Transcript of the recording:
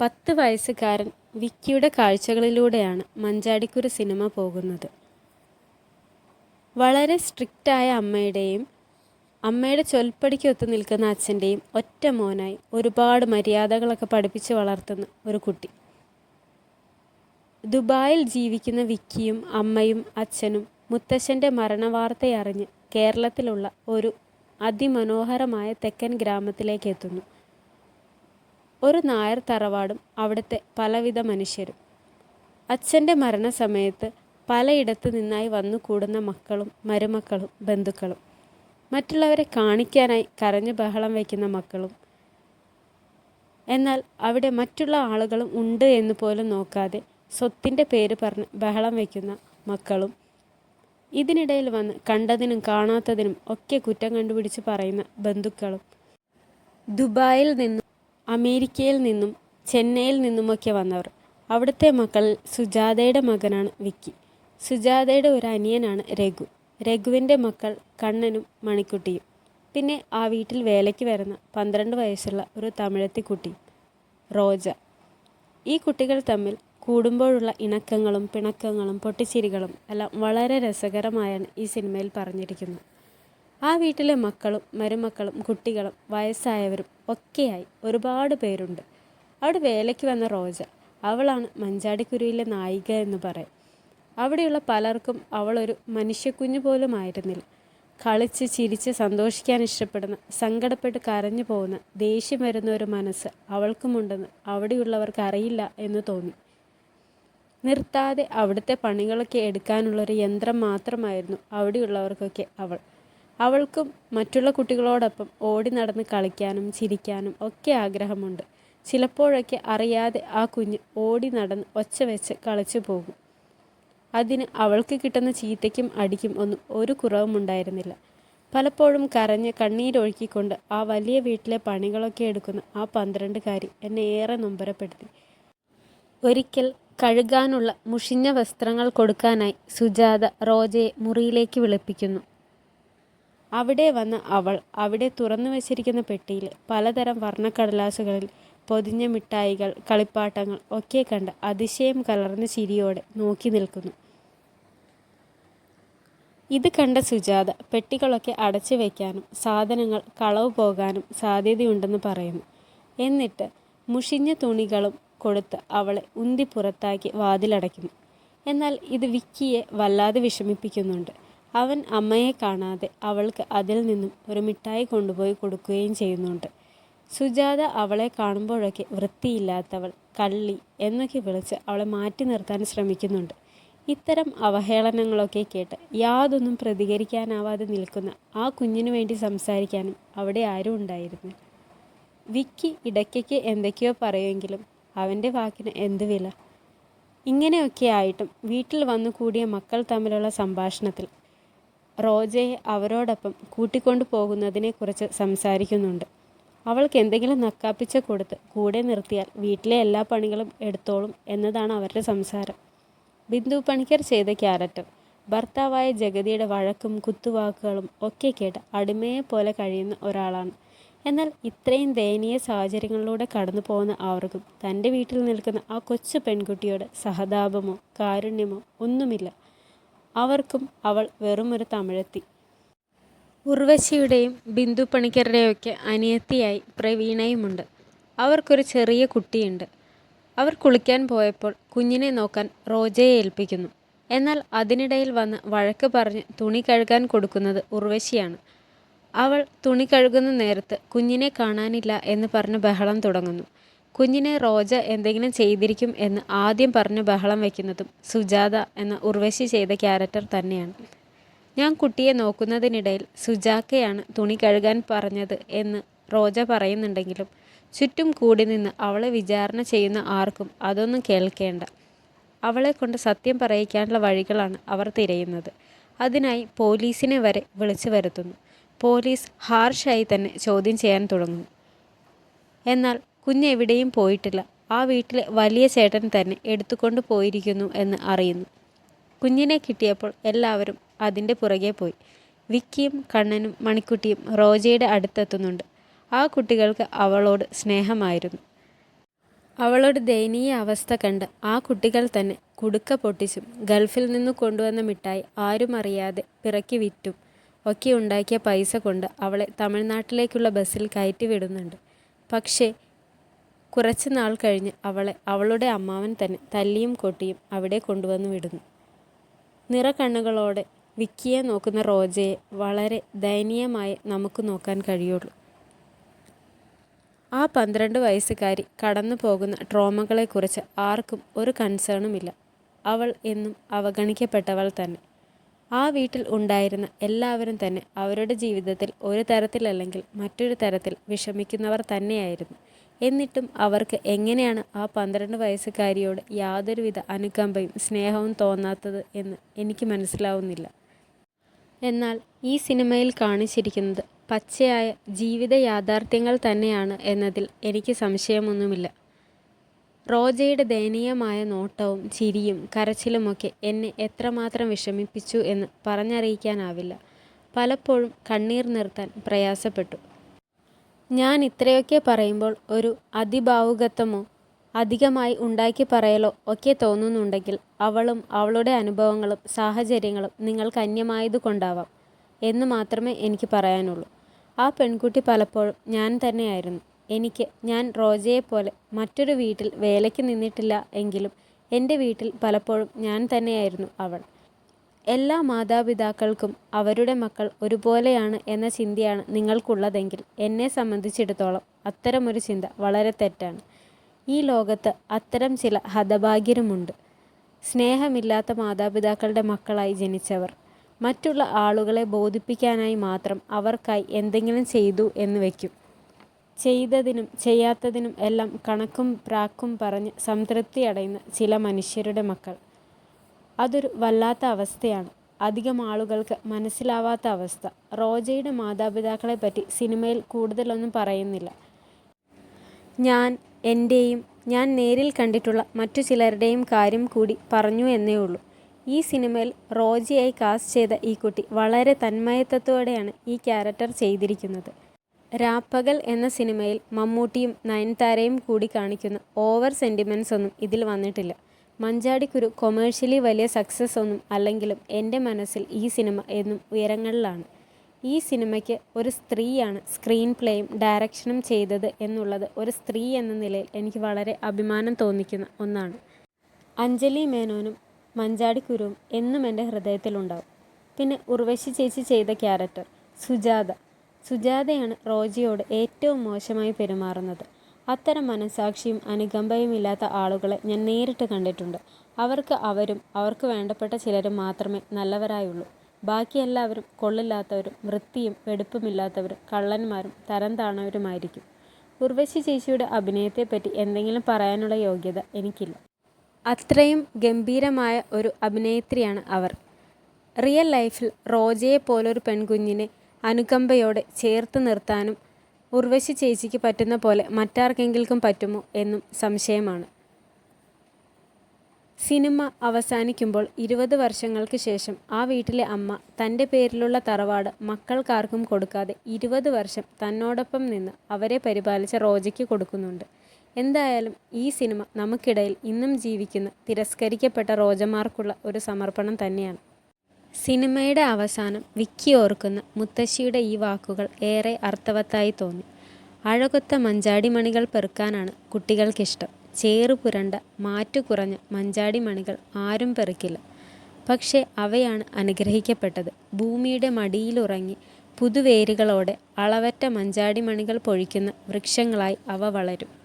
പത്ത് വയസ്സുകാരൻ വിക്കിയുടെ കാഴ്ചകളിലൂടെയാണ് മഞ്ചാടിക്കുരു സിനിമ പോകുന്നത്. വളരെ സ്ട്രിക്റ്റായ അമ്മയുടെയും അമ്മയുടെ ചൊൽപ്പടിക്കൊത്ത് നിൽക്കുന്ന അച്ഛന്റെയും ഒറ്റ മോനായി ഒരുപാട് മര്യാദകളൊക്കെ പഠിപ്പിച്ച് വളർത്തുന്ന ഒരു കുട്ടി. ദുബായിൽ ജീവിക്കുന്ന വിക്കിയും അമ്മയും അച്ഛനും മുത്തശ്ശന്റെ മരണവാർത്തയറിഞ്ഞ് കേരളത്തിലുള്ള ഒരു അതിമനോഹരമായ തെക്കൻ ഗ്രാമത്തിലേക്ക് എത്തുന്നു. ഒരു നായർ തറവാടും അവിടുത്തെ പലവിധ മനുഷ്യരും. അച്ഛന്റെ മരണസമയത്ത് പലയിടത്തു നിന്നായി വന്നു കൂടുന്ന മക്കളും മരുമക്കളും ബന്ധുക്കളും. മറ്റുള്ളവരെ കാണിക്കാനായി കരഞ്ഞു ബഹളം വയ്ക്കുന്ന മക്കളും. എന്നാൽ അവിടെ മറ്റുള്ള ആളുകളും ഉണ്ട് എന്ന് പോലും നോക്കാതെ സ്വത്തിന്റെ പേര് പറഞ്ഞ് ബഹളം വയ്ക്കുന്ന മക്കളും ഇതിനിടയിൽ വന്ന് കണ്ടതിനും കാണാത്തതിനും ഒക്കെ കുറ്റം കണ്ടുപിടിച്ച് പറയുന്ന ബന്ധുക്കളും ദുബായിൽ നിന്നും അമേരിക്കയിൽ നിന്നും ചെന്നൈയിൽ നിന്നുമൊക്കെ വന്നവർ. അവിടുത്തെ മക്കൾ സുജാതയുടെ മകനാണ് വിക്കി. സുജാതയുടെ ഒരു അനിയനാണ് രഘു. രഘുവിന്റെ മക്കൾ കണ്ണനും മണിക്കുട്ടിയും. പിന്നെ ആ വീട്ടിൽ വേലയ്ക്ക് വരുന്ന പന്ത്രണ്ട് വയസ്സുള്ള ഒരു തമിഴത്തി കുട്ടി റോജ. ഈ കുട്ടികൾ തമ്മിൽ കൂടുമ്പോഴുള്ള ഇണക്കങ്ങളും പിണക്കങ്ങളും പൊട്ടിച്ചിരികളും എല്ലാം വളരെ രസകരമായാണ് ഈ സിനിമയിൽ പറഞ്ഞിരിക്കുന്നത്. ആ വീട്ടിലെ മക്കളും മരുമക്കളും കുട്ടികളും വയസ്സായവരും ഒക്കെയായി ഒരുപാട് പേരുണ്ട്. അവിടെ വേലയ്ക്ക് വന്ന റോജ അവളാണ് മഞ്ചാടിക്കുരുവിലെ നായിക എന്ന് പറയും. അവിടെയുള്ള പലർക്കും അവളൊരു മനുഷ്യക്കുഞ്ഞു പോലും ആയിരുന്നില്ല കളിച്ച് ചിരിച്ച് സന്തോഷിക്കാൻ ഇഷ്ടപ്പെടുന്ന സങ്കടപ്പെട്ട് കരഞ്ഞു പോകുന്ന ദേഷ്യം വരുന്ന ഒരു മനസ്സ് അവൾക്കുമുണ്ടെന്ന് അവിടെയുള്ളവർക്ക് അറിയില്ല എന്ന് തോന്നി. നിർത്താതെ അവിടുത്തെ പണികളൊക്കെ എടുക്കാനുള്ളൊരു യന്ത്രം മാത്രമായിരുന്നു അവിടെയുള്ളവർക്കൊക്കെ അവൾ. അവൾക്കും മറ്റുള്ള കുട്ടികളോടൊപ്പം ഓടി നടന്ന് കളിക്കാനും ചിരിക്കാനും ഒക്കെ ആഗ്രഹമുണ്ട്. ചിലപ്പോഴൊക്കെ അറിയാതെ ആ കുഞ്ഞ് ഓടി നടന്ന് ഒച്ച വെച്ച് കളിച്ചു പോകും. അതിന് അവൾക്ക് കിട്ടുന്ന ചീത്തയ്ക്കും അടിക്കും ഒന്നും ഒരു കുറവും ഉണ്ടായിരുന്നില്ല. പലപ്പോഴും കരഞ്ഞ് കണ്ണീരൊഴുക്കിക്കൊണ്ട് ആ വലിയ വീട്ടിലെ പണികളൊക്കെ എടുക്കുന്ന ആ പന്ത്രണ്ടുകാരി എന്നെ ഏറെ നൊമ്പരപ്പെടുത്തി. ഒരിക്കൽ കഴുകാനുള്ള മുഷിഞ്ഞ വസ്ത്രങ്ങൾ കൊടുക്കാനായി സുജാത റോജയെ മുറിയിലേക്ക് വിളിപ്പിക്കുന്നു. അവിടെ വന്ന അവൾ അവിടെ തുറന്നു വച്ചിരിക്കുന്ന പെട്ടിയിൽ പലതരം വർണക്കടലാസുകളിൽ പൊതിഞ്ഞ മിഠായികൾ കളിപ്പാട്ടങ്ങൾ ഒക്കെ കണ്ട് അതിശയം കലർന്ന ചിരിയോടെ നോക്കി നിൽക്കുന്നു. ഇത് കണ്ട സുജാത പെട്ടികളൊക്കെ അടച്ചു വയ്ക്കാനും സാധനങ്ങൾ കളവ് പോകാനും സാധ്യതയുണ്ടെന്ന് പറയുന്നു. എന്നിട്ട് മുഷിഞ്ഞ തുണികളും കൊടുത്ത് അവളെ ഉന്തി പുറത്താക്കി വാതിലടയ്ക്കുന്നു. എന്നാൽ ഇത് വിക്കിയെ വല്ലാതെ വിഷമിപ്പിക്കുന്നുണ്ട്. അവൻ അമ്മയെ കാണാതെ അവൾക്ക് അതിൽ നിന്നും ഒരു മിഠായി കൊണ്ടുപോയി കൊടുക്കുകയും ചെയ്യുന്നുണ്ട്. സുജാത അവളെ കാണുമ്പോഴൊക്കെ വൃത്തിയില്ലാത്തവൾ കള്ളി എന്നൊക്കെ വിളിച്ച് അവളെ മാറ്റി നിർത്താൻ ശ്രമിക്കുന്നുണ്ട്. ഇത്തരം അവഹേളനങ്ങളൊക്കെ കേട്ട് യാതൊന്നും പ്രതികരിക്കാനാവാതെ നിൽക്കുന്ന ആ കുഞ്ഞിനു വേണ്ടി സംസാരിക്കാനും അവിടെ ആരും ഉണ്ടായിരുന്നു വിക്കി ഇടയ്ക്കൊക്കെ എന്തൊക്കെയോ പറയുമെങ്കിലും അവന്റെ വാക്കിന് എന്ത് വില? ഇങ്ങനെയൊക്കെ ആയിട്ടും വീട്ടിൽ വന്നു കൂടിയ മക്കൾ തമ്മിലുള്ള സംഭാഷണത്തിൽ റോജയെ അവരോടൊപ്പം കൂട്ടിക്കൊണ്ടു പോകുന്നതിനെക്കുറിച്ച് സംസാരിക്കുന്നുണ്ട്. അവൾക്ക് എന്തെങ്കിലും നക്കാപ്പിച്ച കൊടുത്ത് കൂടെ നിർത്തിയാൽ വീട്ടിലെ എല്ലാ പണികളും എടുത്തോളും എന്നതാണ് അവരുടെ സംസാരം. ബിന്ദു പണിക്കർ ചെയ്ത ക്യാരക്ടർ ഭർത്താവായ ജഗതിയുടെ വഴക്കും കുത്തുവാക്കുകളും ഒക്കെ കേട്ട് അടിമയെ പോലെ കഴിയുന്ന ഒരാളാണ്. എന്നാൽ ഇത്രയും ദയനീയ സാഹചര്യങ്ങളിലൂടെ കടന്നു പോകുന്ന അവർക്കും തന്റെ വീട്ടിൽ നിൽക്കുന്ന ആ കൊച്ചു പെൺകുട്ടിയോട് സഹതാപമോ കാരുണ്യമോ ഒന്നുമില്ല. അവർക്കും അവൾ വെറുമൊരു തമിഴെത്തി. ഉർവശിയുടെയും ബിന്ദു പണിക്കരുടെയൊക്കെ അനിയത്തിയായി പ്രവീണയുമുണ്ട്. അവർക്കൊരു ചെറിയ കുട്ടിയുണ്ട്. അവർ കുളിക്കാൻ പോയപ്പോൾ കുഞ്ഞിനെ നോക്കാൻ റോജയെ ഏൽപ്പിക്കുന്നു. എന്നാൽ അതിനിടയിൽ വന്ന് വഴക്ക് പറഞ്ഞ് തുണി കഴുകാൻ കൊടുക്കുന്നത് ഉർവശിയാണ്. അവൾ തുണി കഴുകുന്ന നേരത്ത് കുഞ്ഞിനെ കാണാനില്ല എന്ന് പറഞ്ഞ് ബഹളം തുടങ്ങുന്നു. കുഞ്ഞിനെ റോജ എന്തെങ്കിലും ചെയ്തിരിക്കും എന്ന് ആദ്യം പറഞ്ഞു ബഹളം വയ്ക്കുന്നതും സുജാത എന്ന ഉർവശി ചെയ്ത ക്യാരക്ടർ തന്നെയാണ്. ഞാൻ കുട്ടിയെ നോക്കുന്നതിനിടയിൽ സുജാക്കയാണ് തുണി കഴുകാൻ പറഞ്ഞത് എന്ന് റോജ പറയുന്നുണ്ടെങ്കിലും ചുറ്റും കൂടി നിന്ന് അവളെ വിചാരണ ചെയ്യുന്ന ആർക്കും അതൊന്നും കേൾക്കേണ്ട. അവളെ കൊണ്ട് സത്യം പറയിക്കാനുള്ള വഴികളാണ് അവർ തിരയുന്നത്. അതിനായി പോലീസിനെ വരെ വിളിച്ചു വരുത്തുന്നു. പോലീസ് ഹാർഷായി തന്നെ ചോദ്യം ചെയ്യാൻ തുടങ്ങുന്നു. എന്നാൽ കുഞ്ഞെവിടെയും പോയിട്ടില്ല. ആ വീട്ടിലെ വലിയ ചേട്ടൻ തന്നെ എടുത്തുകൊണ്ട് പോയിരിക്കുന്നു എന്ന് അറിയുന്നു. കുഞ്ഞിനെ കിട്ടിയപ്പോൾ എല്ലാവരും അതിന്റെ പുറകെ പോയി. വിക്കിയും കണ്ണനും മണിക്കുട്ടിയും റോജയുടെ അടുത്തെത്തുന്നുണ്ട്. ആ കുട്ടികൾക്ക് അവളോട് സ്നേഹമായിരുന്നു. അവളോട് ദയനീയ അവസ്ഥ കണ്ട് ആ കുട്ടികൾ തന്നെ കുടുക്ക പൊട്ടിച്ചും ഗൾഫിൽ നിന്ന് കൊണ്ടുവന്ന മിഠായി ആരും അറിയാതെ പിറക്കി വിറ്റും ഒക്കെ ഉണ്ടാക്കിയ പൈസ കൊണ്ട് അവളെ തമിഴ്നാട്ടിലേക്കുള്ള ബസ്സിൽ കയറ്റി വിടുന്നുണ്ട്. പക്ഷേ കുറച്ച് നാൾ കഴിഞ്ഞ് അവളെ അവളുടെ അമ്മാവൻ തന്നെ തല്ലിയും കൊട്ടിയും അവിടെ കൊണ്ടുവന്ന് വിടുന്നു. നിറക്കണ്ണുകളോടെ വിക്കിയെ നോക്കുന്ന റോജയെ വളരെ ദയനീയമായി നമുക്ക് നോക്കാൻ കഴിയുള്ളൂ. ആ പന്ത്രണ്ട് വയസ്സുകാരി കടന്നു പോകുന്ന ട്രോമകളെക്കുറിച്ച് ആർക്കും ഒരു കൺസേണുമില്ല. അവൾ എന്നും അവഗണിക്കപ്പെട്ടവൾ തന്നെ. ആ വീട്ടിൽ ഉണ്ടായിരുന്ന എല്ലാവരും തന്നെ അവരുടെ ജീവിതത്തിൽ ഒരു തരത്തിലല്ലെങ്കിൽ മറ്റൊരു തരത്തിൽ വിഷമിക്കുന്നവർ തന്നെയായിരുന്നു. എന്നിട്ടും അവർക്ക് എങ്ങനെയാണ് ആ പന്ത്രണ്ട് വയസ്സുകാരിയോട് യാതൊരുവിധ അനുകമ്പയും സ്നേഹവും തോന്നാത്തത് എന്ന് എനിക്ക് മനസ്സിലാവുന്നില്ല. എന്നാൽ ഈ സിനിമയിൽ കാണിച്ചിരിക്കുന്നത് പച്ചയായ ജീവിത യാഥാർത്ഥ്യങ്ങൾ തന്നെയാണ് എന്നതിൽ എനിക്ക് സംശയമൊന്നുമില്ല. റോജയുടെ ദയനീയമായ നോട്ടവും ചിരിയും കരച്ചിലുമൊക്കെ എന്നെ എത്രമാത്രം വിഷമിപ്പിച്ചു എന്ന് പറഞ്ഞറിയിക്കാനാവില്ല. പലപ്പോഴും കണ്ണീർ നിർത്താൻ പ്രയാസപ്പെട്ടു. ഞാൻ ഇത്രയൊക്കെ പറയുമ്പോൾ ഒരു അതിഭാവുകത്വമോ അധികമായി ഉണ്ടാക്കി പറയലോ ഒക്കെ തോന്നുന്നുണ്ടെങ്കിൽ അവളും അവളുടെ അനുഭവങ്ങളും സാഹചര്യങ്ങളും നിങ്ങൾക്ക് അന്യമായതുകൊണ്ടാവാം എന്ന് മാത്രമേ എനിക്ക് പറയാനുള്ളൂ. ആ പെൺകുട്ടി പലപ്പോഴും ഞാൻ തന്നെയായിരുന്നു. എനിക്ക് ഞാൻ റോജയെപ്പോലെ മറ്റൊരു വീട്ടിൽ വേലയ്ക്ക് നിന്നിട്ടില്ല എങ്കിലും എന്റെ വീട്ടിൽ പലപ്പോഴും ഞാൻ തന്നെയായിരുന്നു അവൾ. എല്ലാ മാതാപിതാക്കൾക്കും അവരുടെ മക്കൾ ഒരുപോലെയാണ് എന്ന ചിന്തയാണ് നിങ്ങൾക്കുള്ളതെങ്കിൽ എന്നെ സംബന്ധിച്ചിടത്തോളം അത്തരമൊരു ചിന്ത വളരെ തെറ്റാണ്. ഈ ലോകത്ത് അത്തരം ചില ഹതഭാഗ്യരുമുണ്ട്. സ്നേഹമില്ലാത്ത മാതാപിതാക്കളുടെ മക്കളായി ജനിച്ചവർ മറ്റുള്ള ആളുകളെ ബോധിപ്പിക്കാനായി മാത്രം അവർക്കായി എന്തെങ്കിലും ചെയ്തു എന്ന് വയ്ക്കും ചെയ്തതിനും ചെയ്യാത്തതിനും എല്ലാം കണക്കും പ്രാക്കും പറഞ്ഞ് സംതൃപ്തി അടയുന്ന ചില മനുഷ്യരുടെ മക്കൾ. അതൊരു വല്ലാത്ത അവസ്ഥയാണ്. അധികം ആളുകൾക്ക് മനസ്സിലാവാത്ത അവസ്ഥ. റോജയുടെ മാതാപിതാക്കളെ പറ്റി സിനിമയിൽ കൂടുതലൊന്നും പറയുന്നില്ല. ഞാൻ എന്റെയും ഞാൻ നേരിൽ കണ്ടിട്ടുള്ള മറ്റു ചിലരുടെയും കാര്യം കൂടി പറഞ്ഞു എന്നേ ഉള്ളൂ. ഈ സിനിമയിൽ റോജിയായി കാസ്റ്റ് ചെയ്ത ഈ കുട്ടി വളരെ തന്മയത്വത്തോടെയാണ് ഈ ക്യാരക്ടർ ചെയ്തിരിക്കുന്നത്. രാപ്പകൽ എന്ന സിനിമയിൽ മമ്മൂട്ടിയും നയൻതാരയും കൂടി കാണിക്കുന്ന ഓവർ സെന്റിമെൻസ് ഒന്നും ഇതിൽ വന്നിട്ടില്ല. മഞ്ചാടിക്കുരു കൊമേഴ്ഷ്യലി വലിയ സക്സസ് ഒന്നും അല്ലെങ്കിലും എന്റെ മനസ്സിൽ ഈ സിനിമ എന്നും ഉയരങ്ങളിലാണ്. ഈ സിനിമയ്ക്ക് ഒരു സ്ത്രീയാണ് സ്ക്രീൻ പ്ലേയും ഡയറക്ഷനും ചെയ്തത് എന്നുള്ളത് ഒരു സ്ത്രീ എന്ന നിലയിൽ എനിക്ക് വളരെ അഭിമാനം തോന്നിക്കുന്ന ഒന്നാണ്. അഞ്ജലി മേനോനും മഞ്ചാടിക്കുരുവും എന്നും എന്റെ ഹൃദയത്തിലുണ്ടാവും. പിന്നെ ഉർവശി ചേച്ചി ചെയ്ത ക്യാരക്ടർ സുജാത. സുജാതയാണ് റോജിയോട് ഏറ്റവും മോശമായി പെരുമാറുന്നത്. അത്തരം മനസാക്ഷിയും അനുകമ്പയും ഇല്ലാത്ത ആളുകളെ ഞാൻ നേരിട്ട് കണ്ടിട്ടുണ്ട്. അവർക്ക് അവരും അവർക്ക് വേണ്ടപ്പെട്ട ചിലരും മാത്രമേ നല്ലവരായുള്ളൂ. ബാക്കി എല്ലാവരും കൊള്ളില്ലാത്തവരും വൃത്തിയും വെടുപ്പുമില്ലാത്തവരും കള്ളന്മാരും തരം താണവരുമായിരിക്കും. ഉർവശി ചേച്ചിയുടെ അഭിനയത്തെപ്പറ്റി എന്തെങ്കിലും പറയാനുള്ള യോഗ്യത എനിക്കില്ല. അത്രയും ഗംഭീരമായ ഒരു അഭിനേത്രിയാണ് അവർ. റിയൽ ലൈഫിൽ റോജയെ പോലൊരു പെൺകുഞ്ഞിനെ അനുകമ്പയോടെ ചേർത്ത് നിർത്താനും ഉർവശി ചേച്ചിക്ക് പറ്റുന്ന പോലെ മറ്റാർക്കെങ്കിലും പറ്റുമോ എന്നും സംശയമാണ്. സിനിമ അവസാനിക്കുമ്പോൾ ഇരുപത് വർഷങ്ങൾക്ക് ശേഷം ആ വീട്ടിലെ അമ്മ തന്റെ പേരിലുള്ള തറവാട് മക്കൾക്കാർക്കും കൊടുക്കാതെ ഇരുപത് വർഷം തന്നോടൊപ്പം നിന്ന് അവരെ പരിപാലിച്ച റോജയ്ക്ക് കൊടുക്കുന്നുണ്ട്. എന്തായാലും ഈ സിനിമ നമുക്കിടയിൽ ഇന്നും ജീവിക്കുന്ന തിരസ്കരിക്കപ്പെട്ട റോജമാർക്കുള്ള ഒരു സമർപ്പണം തന്നെയാണ്. സിനിമയുടെ അവസാനം വിക്കി ഓർക്കുന്ന മുത്തശ്ശിയുടെ ഈ വാക്കുകൾ ഏറെ അർത്ഥവത്തായി തോന്നി. അഴകൊത്ത മഞ്ചാടിമണികൾ പെറുക്കാനാണ് കുട്ടികൾക്കിഷ്ടം. ചേറു പുരണ്ട മാറ്റു കുറഞ്ഞ മഞ്ചാടിമണികൾ ആരും പെറുക്കില്ല. പക്ഷേ അവയാണ് അനുഗ്രഹിക്കപ്പെട്ടത്. ഭൂമിയുടെ മടിയിലുറങ്ങി പുതുവേരുകളോടെ അളവറ്റ മഞ്ചാടിമണികൾ പൊഴിക്കുന്ന വൃക്ഷങ്ങളായി അവ വളരും.